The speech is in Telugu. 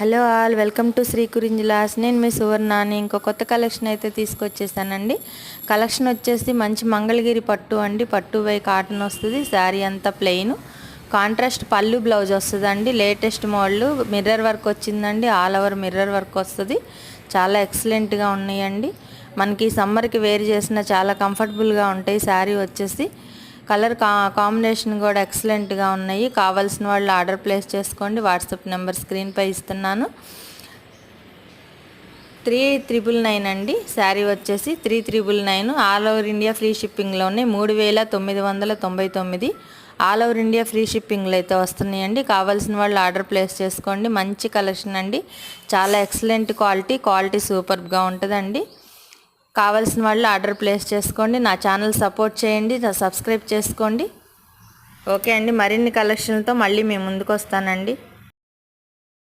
Hello all welcome to Shri Kurinjilas. నేను మీ సువర్ణాని. ఇంకో కొత్త కలెక్షన్ అయితే తీసుకొచ్చేసానండి. కలెక్షన్ వచ్చేసి మంచి మంగళగిరి పట్టు అండి. పట్టు వై కాటన్ వస్తుంది శారీ అంతా ప్లెయిన్. కాంట్రాస్ట్ పళ్ళు బ్లౌజ్ వస్తుందండి. లేటెస్ట్ మోడల్ మిర్రర్ వర్క్ వచ్చిందండి. ఆల్ ఓవర్ మిర్రర్ వర్క్ వస్తుంది. చాలా ఎక్సలెంట్గా ఉన్నాయండి. మనకి సమ్మర్కి వేర్ చేసిన చాలా కంఫర్టబుల్గా ఉంటాయి. శారీ వచ్చేసి కలర్ కా కాంబినేషన్ కూడా ఎక్సలెంట్గా ఉన్నాయి. కావాల్సిన వాళ్ళు ఆర్డర్ ప్లేస్ చేసుకోండి. వాట్సాప్ నెంబర్ స్క్రీన్పై ఇస్తున్నాను. త్రీ త్రిబుల్ నైన్ అండి. శారీ వచ్చేసి three triple nine. All over India free షిప్పింగ్లోనే మూడు వేల తొమ్మిది వందల తొంభై తొమ్మిది. ఆల్ ఓవర్ ఇండియా ఫ్రీ షిప్పింగ్లు అయితే వస్తున్నాయండి. కావాల్సిన వాళ్ళు ఆర్డర్ ప్లేస్ చేసుకోండి. మంచి కలెక్షన్ అండి. చాలా ఎక్సలెంట్ క్వాలిటీ క్వాలిటీ సూపర్గా ఉంటుందండి. కావాల్సిన వాళ్ళు ఆర్డర్ ప్లేస్ చేసుకోండి నా ఛానల్ సపోర్ట్ చేయండి సబ్స్క్రైబ్ చేసుకోండి. ఓకే అండి మరిన్ని కలెక్షన్లతో మళ్ళీ మేము ముందుకు వస్తానండి